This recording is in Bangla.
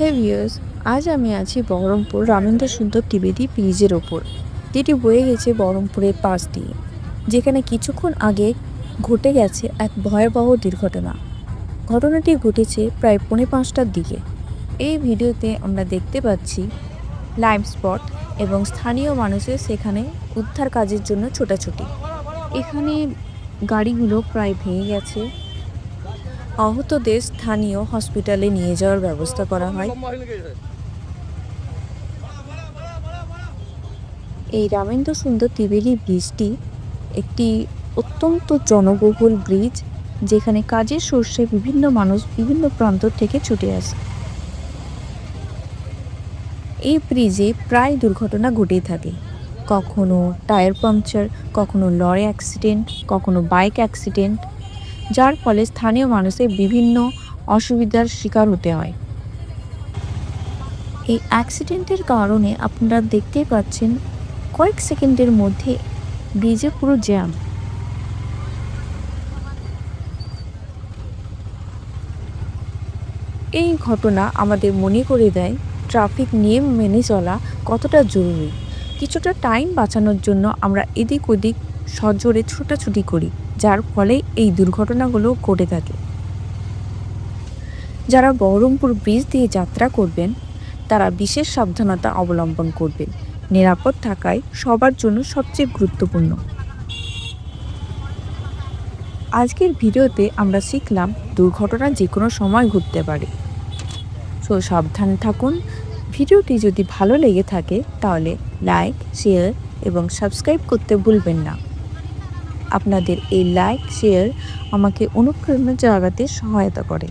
হে ভিউয়ার্স আজ আমি আছি বহরমপুর রামেন্দ্র সুন্দর ত্রিবেদী ব্রিজের ওপর। যেটি বয়ে গেছে বহরমপুরের পাশ দিয়ে, যেখানে কিছুক্ষণ আগে ঘটে গেছে এক ভয়াবহ দুর্ঘটনা। ঘটনাটি ঘটেছে প্রায় পৌনে পাঁচটার দিকে। এই ভিডিওতে আমরা দেখতে পাচ্ছি লাইভ স্পট এবং স্থানীয় মানুষের সেখানে উদ্ধার কাজের জন্য ছোটাছুটি। এখানে গাড়িগুলো প্রায় ভেঙে গেছে। আহতদের স্থানীয় হসপিটালে নিয়ে যাওয়ার ব্যবস্থা করা হয়। এই রামেন্দ্র সুন্দর ত্রিবেদী ব্রিজটি একটি অত্যন্ত জনবহুল ব্রিজ, যেখানে কাজের শস্যে বিভিন্ন মানুষ বিভিন্ন প্রান্ত থেকে ছুটে আসে। এই ব্রিজে প্রায় দুর্ঘটনা ঘটেই থাকে। কখনো টায়ার পাংচার, কখনো লরি অ্যাক্সিডেন্ট, কখনো বাইক অ্যাক্সিডেন্ট যার ফলে স্থানীয় মানুষের বিভিন্ন অসুবিধার শিকার হতে হয়। এই অ্যাক্সিডেন্টের কারণে আপনারা দেখতেই পাচ্ছেন কয়েক সেকেন্ডের মধ্যে ব্রিজে পুরো জ্যাম। এই ঘটনা আমাদের মনে করে দেয়, ট্রাফিক নিয়ম মেনে চলা কতটা জরুরি। কিছুটা টাইম বাঁচানোর জন্য আমরা এদিক ওদিক সজোরে ছোটাছুটি করি, যার ফলে এই দুর্ঘটনাগুলো ঘটে থাকে। যারা বহরমপুর ব্রিজ দিয়ে যাত্রা করবেন, তারা বিশেষ সাবধানতা অবলম্বন করবেন। নিরাপদ থাকায় সবার জন্য সবচেয়ে গুরুত্বপূর্ণ। আজকের ভিডিওতে আমরা শিখলাম দুর্ঘটনা যে কোনো সময় ঘটতে পারে। সো সাবধানে থাকুন। ভিডিওটি যদি ভালো লেগে থাকে, তাহলে লাইক, শেয়ার এবং সাবস্ক্রাইব করতে ভুলবেন না। আপনাদের এই লাইক শেয়ার আমাকে অনুপ্রেরণা জাগাতে সহায়তা করে।